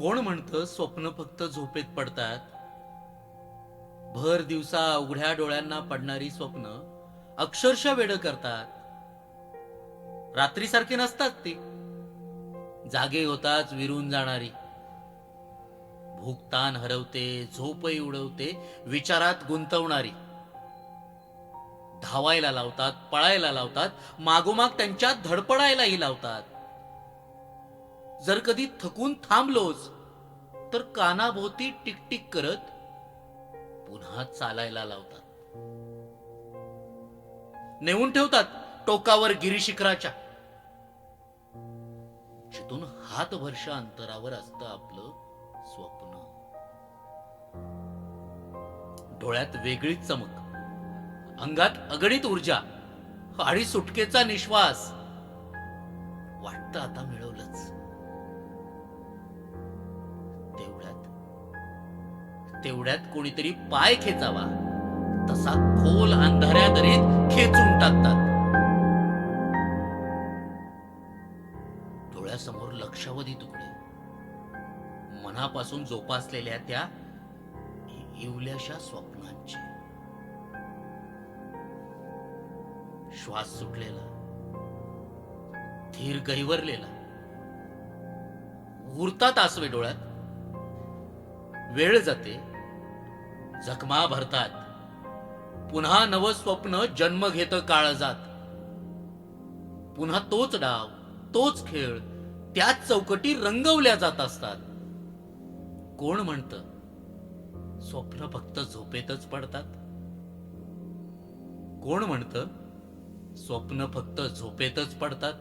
कोण म्हणतं स्वप्न फक्त झोपेत पडतात? भर दिवसा उघड्या डोळ्यांना पडणारी स्वप्न अक्षरशः वेड करतात. रात्रीसारखे नसतात ते. जागे होताच विरून जाणारी. भूकतान हरवते झोपही उडवते विचारात गुंतवणारी. धावायला लावतात पळायला लावतात मागोमाग त्यांच्या धडपडायलाही लावतात. जर कधी थकून थांबलोच तर कानाभोवती टिकटिक करत पुन्हा चालायला लावतात. नेऊन ठेवतात टोकावर गिरीशिखराच्या. जिथून हात वर्ष अंतरावर असतं आपलं स्वप्न. डोळ्यात वेगळीच चमक अंगात अगणित ऊर्जा आणि सुटकेचा निश्वास. वाटतं आता मिळवलंच. तेवढ्यात तेवढ्यात कोणीतरी पाय खेचावा. तसा खोल अंधाऱ्या दरीत खेचून टाकतात. डोळ्यासमोर लक्षावधी तुकडे. मनापासून जोपासलेल्या त्या इवल्याशा स्वप्नांचे. श्वास सुटलेला. धीर गहिवरलेला. उरतात आसवे डोळ्यात. वेळ जाते. जखमा भरतात. पुन्हा नव स्वप्न जन्म घेत काळ जात. पुन्हा तोच डाव तोच खेळ त्याच चौकटी रंगवल्या जात असतात. कोण म्हणत स्वप्न फक्त झोपेतच पडतात? कोण म्हणत स्वप्न फक्त झोपेतच पडतात?